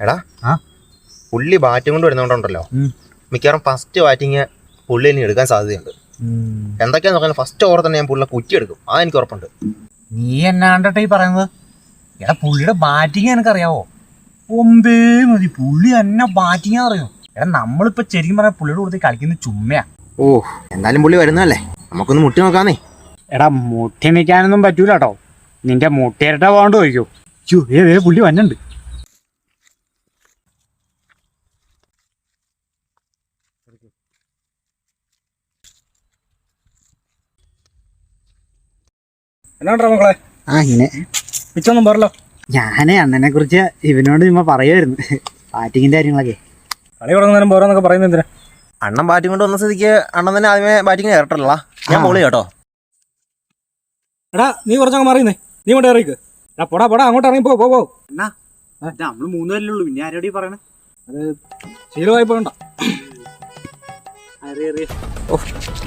എടാ ആ? പുള്ളി ബാറ്റും കൊണ്ട് വരുന്നോണ്ടുണ്ടല്ലോ. ഉം. മിക്കവാറും ഫസ്റ്റ് ബാറ്റിങ് പുള്ളി ഇനി എടുക്കാൻ സാധ്യതയുണ്ട്. എന്തൊക്കെയാന്ന് നോക്കാൻ ഫസ്റ്റ് ഓവർ തന്നെ ഞാൻ പുള്ളിയെ കുറ്റി എടുക്കും ആ എനിക്ക് ഉറപ്പുണ്ട്. നീ എന്നാണ്ടട്ടെ ഈ പറയുന്നത്? എടാ പുള്ളിയുടെ ബാറ്റിങ് എനിക്കറിയാവോ? ഒമ്പേ മതി. പുള്ളി എന്നെ ബാറ്റിംഗ് അറിയോ എടാ നമ്മളിപ്പോ ശരിക്കും പറഞ്ഞ പുള്ളിയുടെ കൂടുതൽ കളിക്കുന്ന ചുമ്മയാ. ഓ എന്തായാലും പുള്ളി വരുന്നതല്ലേ? നമുക്കൊന്ന് മുട്ടി നോക്കാന്നേ. എടാ മുട്ടി നിൽക്കാനൊന്നും പറ്റൂല കേട്ടോ നിന്റെ മുട്ടേരട്ട പോകണ്ട ചോദിക്കോ. ഏതേ പുള്ളി വന്നുണ്ട് എന്നാണ്ടാ മക്കളെ? ആ ഇങ്ങനെ മിച്ചൊന്നും പറല്ലോ ഞാനേ അണ്ണനെ കുറിച്ച് ഇവനോട് ചുമ്മാ പറയുമായിരുന്നു ബാറ്റിങ്ങിന്റെ കാര്യങ്ങളൊക്കെ. കളി തുടങ്ങുന്നതിനും പോരാന്നൊക്കെ പറയുന്നത് എന്തിനാ? അണ്ണൻ ബാറ്റിംഗ് കൊണ്ട് വന്ന സ്ഥിതിക്ക് അണ്ണൻ തന്നെ ആദ്യമേ ബാറ്റിംഗ് കയറട്ടല്ല. ഞാൻ പോളി ബോളി കേട്ടോ. എടാ നീ കുറച്ചങ്ങ് മാറിയുന്നേ നീ കൊണ്ട് ഇറങ്ങിക്ക് എടാ പോടാ പോടാ അങ്ങോട്ട് ഇറങ്ങി പോ പോ പോ. നമ്മൾ ഉള്ളൂ. പിന്നെ ആരോടീ പറയണേ? അത് ശീലമായി പോകണ്ട. ഓ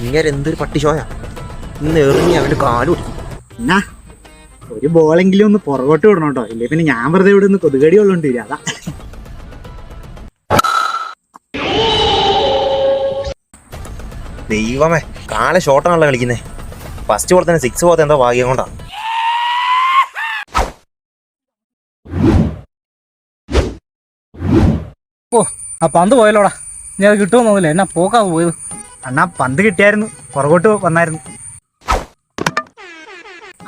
ഇങ്ങനെ എന്തൊരു പട്ടിശോയാ ഇന്ന് എറിഞ്ഞ് അവന്റെ കാലു എന്നാ ഒരു ബോളെങ്കിലും ഒന്ന് പുറകോട്ട് വിടണം കേട്ടോ. ഇല്ലേ പിന്നെ ഞാൻ വെറുതെ ഇവിടെ നിന്ന് കൊതുകടി ഉള്ളോണ്ട് അതാ. ദൈവമേ കാല ഷോട്ടാണല്ലോ കളിക്കുന്നേ. ഫസ്റ്റ് ബോൾ തന്നെ സിക്സ് പോലത്തെ എന്തോ ഭാഗ്യം കൊണ്ടാ. ഓ ആ പന്ത് പോയല്ലോടാ. നീ അത് കിട്ടുമെന്നൊന്നുമില്ല എന്നാ പോക്കാ പോയത് അണ്ണാ പന്ത് കിട്ടിയായിരുന്നു. പുറകോട്ട് വന്നായിരുന്നു.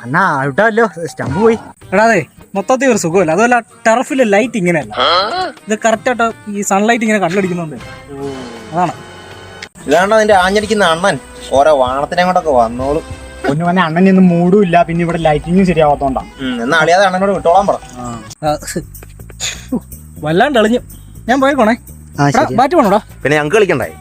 അണ്ണാ ഔട്ടാവല്ലോ സ്റ്റമ്പ് പോയി. എടാതെ മൊത്തത്തിൽ ഒരു സുഖമില്ല. അതുപോലെ ടർഫിലെ ലൈറ്റ് ഇങ്ങനെയല്ല. ഇത് കറക്റ്റായിട്ട് ഈ സൺലൈറ്റ് ഇങ്ങനെ കണ്ടടിക്കുന്നുണ്ട് അതാണ്. ഇതാണ് അതിന്റെ ആഞ്ഞടിക്കുന്ന അണ്ണൻ? ഓരോ വാണത്തിനെ കൊണ്ടൊക്കെ വന്നോളൂ. ഒന്ന് പറഞ്ഞ ഇന്ന് മൂടും ഇല്ല പിന്നെ ഇവിടെ ലൈറ്റിങ്ങും ശരിയാവാത്തോണ്ടാ. എന്നാ അണ്ണനോട് വിട്ടോളാൻ പറ. വല്ലാണ്ട് എളിഞ്ഞു ഞാൻ പോയിക്കോണേ. ബാറ്റ് വേണോടാ? പിന്നെ ഞങ്ങൾക്ക് കളിക്കണ്ടായി.